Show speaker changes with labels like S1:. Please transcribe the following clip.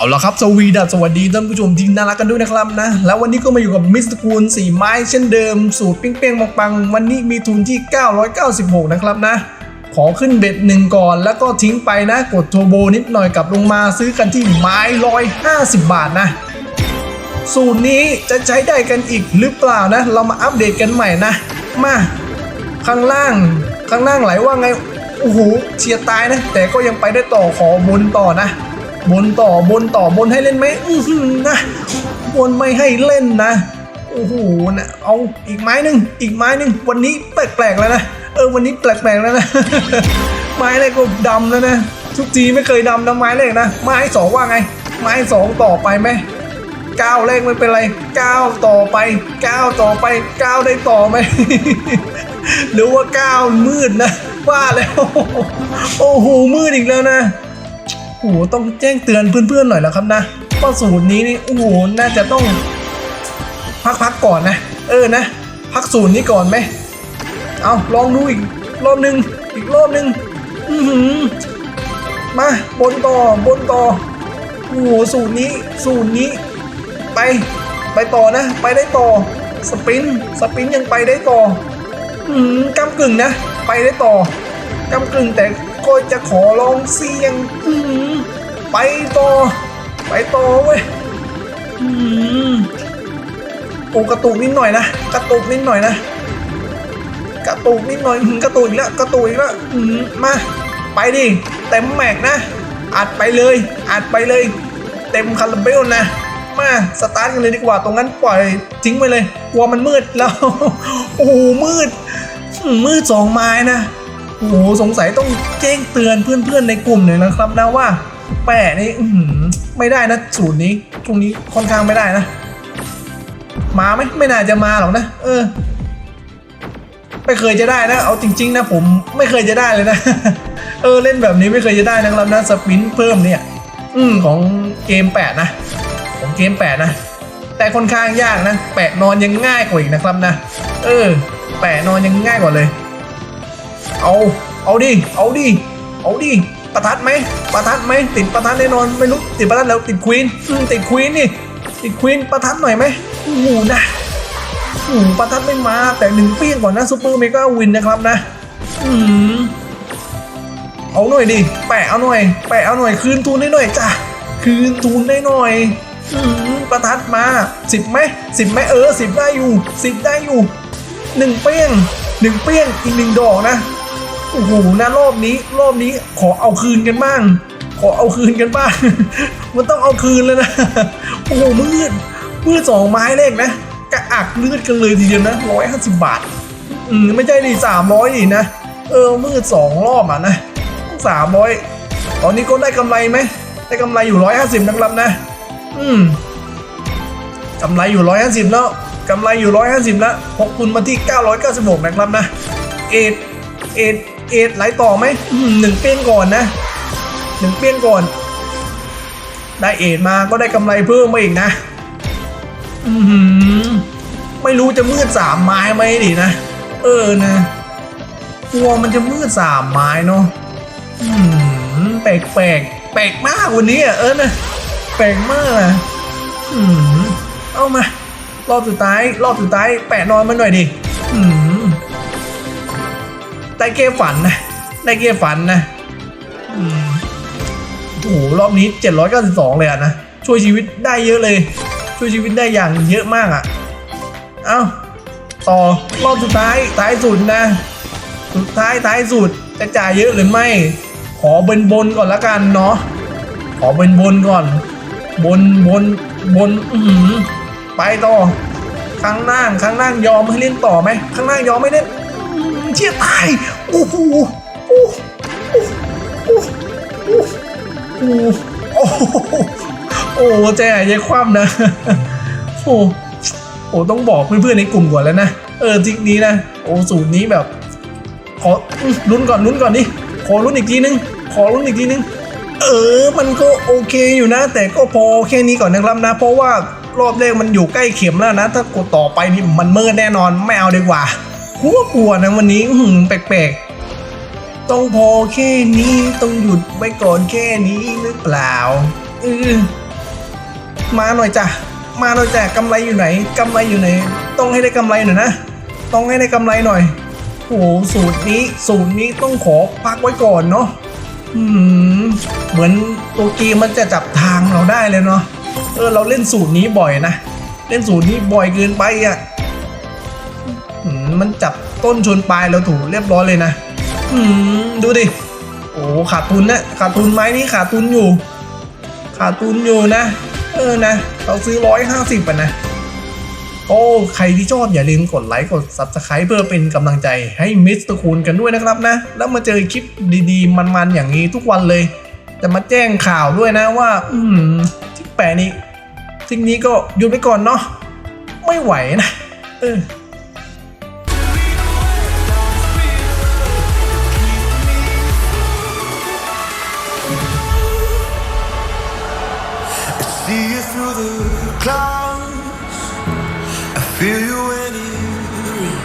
S1: เอาละครับสวีดัสสวัสดีท่านผู้ชมที่น่ารักกันด้วยนะครับนะ แล้ววันนี้ก็มาอยู่กับมิสเตอร์คูณสีไม้เช่นเดิม สูตรปิ้งเป้งปังๆวันนี้มีทุนที่ 996 นะครับนะ ขอขึ้นเบ็ดหนึ่งก่อน แล้วก็ทิ้งไปนะ กดโทโบนิดหน่อยกลับลงมาซื้อกันที่ไม้ร้อยห้าสิบบาทนะ สูตรนี้จะใช้ได้กันอีกหรือเปล่านะ เรามาอัปเดตกันใหม่นะ มา ข้างล่างข้างล่างไหลว่าไงโอ้โหเชียร์ตายนะ แต่ก็ยังไปได้ต่อขอบนต่อนะ บนต่อบนต่อบนให้เล่นไหมอือหือนะบนไม่ให้เล่นนะโอ้โหนะเอาอีกไม้หนึ่งอีกไม้หนึ่งวันนี้แปลกๆแล้วนะเออวันนี้แปลกๆแล้วนะ ไม้แรกก็ดำแล้วนะทุกทีไม่เคยดำนะไม้แรกนะไม้สองว่าไง ไม้สองต่อไปไหมก้าวแรกไม่เป็นไรก้าวต่อไปก้าวต่อไปก้าวได้ต่อไหมหรือว่าก้าวมืดนะว่าแล้ว โอ้โหมืดอีกแล้วนะ โอ้โหต้องแจ้งเตือนเพื่อนๆหน่อยแล้วครับนะว่าสูตรนี้นี่โอ้โหน่าจะต้อง พักๆก่อนนะ เออนะ พักสูตรนี้ก่อนไหมเอาลองดูอีกรอบหนึ่งอีกรอบหนึ่งอือหือมาบนต่อบนต่อโอ้โหสูตรนี้สูตรนี้ ไป ไปต่อนะ ไปได้ต่อ สปรินต์สปรินต์ยังไปได้ต่อ อืมกำกึ่งนะ ไปได้ต่อกำกึ่งแต่ ก็จะขอลองเสี่ยงอืไปต่อ ไปต่อเว้ยอืมโอ้กระตุกนิดหน่อยนะ กระตุกนิดหน่อยนะ กระตุกนิดหน่อยกระตุกอีกแล้วกระตุกอีกแล้วอืมมา ไปดิเต็มแม็กนะ อัดไปเลยอัดไปเลย เต็มคาราเบลนะมาสตาร์ทกันเลยดีกว่าตรงนั้นปล่อยทิ้งไปเลยกลัวมันมืดแล้ว โอ้โหมืด มืดสองไม้นะ โอ้โหสงสัยต้องแจ้งเตือนเพื่อนๆในกลุ่มหน่อยนะครับนะว่า แปะนี่อืไม่ได้นะสูตรนี้ตรงนี้ค่อนข้างไม่ได้นะ มาไหมไม่น่าจะมาหรอกนะ เออ ไม่เคยจะได้นะ เอาจริง ๆ นะผมไม่เคยจะได้เลยนะ เออเล่นแบบนี้ไม่เคยจะได้นะครับนะสปินเพิ่มเนี่ย อืมของเกม8นะของเกม8นะแต่ค่อนข้างยากนะ แปะนอนยังง่ายกว่าอีกนะครับนะ เออ แปะนอนยังง่ายกว่าเลย เอา เอาดิ เอาดิ เอาดิ ประทัดไหม ประทัดไหม ติดประทัดแน่นอน ไม่รู้ ติดประทัดแล้ว ติดควีนติดควีนนี่ ติดควีนประทัดหน่อยไหมโอ้โหนะโอ้ประทัดไม่มา แต่หนึ่งเปี้ยงก่อนนะซูเปอร์เมกาวินนะครับนะ อืมเอาหน่อยดิ แปะเอาหน่อย แปะเอาหน่อย คืนทุนได้หน่อยจ้ะ คืนทุนได้หน่อยอืมประทัดมาสิบไหมสิบไหมเออสิบได้อยู่สิบได้อยู่หนึ่งเปี้ยงหนึ่งเปี้ยงอีกหนึ่งดอกนะ โอ้โหนะรอบนี้รอบนี้ขอเอาคืนกันบ้าง ขอเอาคืนกันบ้าง มันต้องเอาคืนแล้วนะ โอ้โหมืดมืดสองไม้เลขนะกระอักเลือดกันเลยทีเดียวนะร้อยห้าสิบบาท อืมไม่ใช่ดิสามร้อยดินะ เออมืดสองรอบอะนะสามร้อยตอนนี้ก็ได้กำไรไหมได้กำไรอยู่ร้อยห้าสิบนะครับนะ อืมกำไรอยู่ร้อยห้าสิบแล้วกำไรอยู่ร้อยห้าสิบแล้วพกคุณมาที่เก้าร้อยเก้าสิบหกนะครับนะเอ็ดเอ็ด เอ็ดไหลต่อไหมหนึ่งเปี้ยงก่อนนะหนึ่งเปี้ยงก่อน ได้เอ็ดมาก็ได้กำไรเพิ่มมาอีกนะอือหือไม่รู้จะมืดสามไม้ไหมดินะ เออนะกลัวมันจะมืดสามไม้เนาะอืมแปลกแปลกแปลกมากวันนี้อะเออนะแปลกมากอะอืมเอามารอบสุดท้าย รอบสุดท้ายแปะนอนมันหน่อยดิอืม ได้เก้ฝันนะได้เก้ฝันนะโอ้โหรอบนี้ 792 เลยอะนะ ช่วยชีวิตได้เยอะเลย ช่วยชีวิตได้อย่างเยอะมากอะเอ้าต่อรอบสุดท้ายท้ายสุดนะ สุดท้ายท้ายสุดจะจ่ายเยอะหรือไม่ ขอบนบนก่อนละกันเนาะขอบนบนก่อน บนบนบนอืไปต่อข้างล่างข้างล่างยอมให้เล่นต่อไหมข้างล่างยอมไม่เล่น เชี่ยตายโอ้โหโอ้โหโอ้โหโอ้โหโอ้โหโอ้โหใจหายคว่ำนะโอ้โหต้องบอกเพื่อนๆในกลุ่มก่อนแล้วนะเออทริกนี้นะโอ้สูตรนี้แบบ ขอลุ้นก่อนลุ้นก่อนดิขอลุ้นอีกทีนึง ขอลุ้นอีกทีนึง เออ มันก็โอเคอยู่นะ แต่ก็พอแค่นี้ก่อนนะครับนะ เพราะว่ารอบแรกมันอยู่ใกล้เข็มแล้วนะ ถ้ากดต่อไปนี่มันเมิดแน่นอนไม่เอาดีกว่า หัวกลัวนะวันนี้อื้อหือแปลกๆ ต้องพอแค่นี้ต้องหยุดไว้ก่อนแค่นี้หรือเปล่าเออมาหน่อยจ้ะมาหน่อยจ้ะกำไรอยู่ไหนกำไรอยู่ไหน ต้องให้ได้กำไรหน่อยนะต้องให้ได้กำไรหน่อยโอ้โหสูตรนี้สูตรนี้ต้องขอพักไว้ก่อนเนาะอืมเหมือนตัวเกมมันจะจับทางเราได้เลยเนาะเออเราเล่นสูตรนี้บ่อยนะเล่นสูตรนี้บ่อยเกินไปอะ มันจับต้นชนปลายเราถูเรียบร้อยเลยนะ อืมดูดิ โอ้ขาดทุนนะขาดทุนไหมนี่ขาดทุนอยู่ ขาดทุนอยู่นะ เออนะ เราซื้อร้อยห้าสิบอะนะ โอ้ ใครที่ชอบอย่าลืมกดไลค์กด Subscribe เพื่อเป็นกำลังใจให้มิสเตอร์คูณกันด้วยนะครับนะ แล้วมาเจอคลิปดีๆ มันๆ อย่างนี้ทุกวันเลย จะมาแจ้งข่าวด้วยนะว่า อืมที่แปะนี้สิ่งนี้ก็หยุดไปก่อนเนาะไม่ไหวนะ เออ
S2: Feel you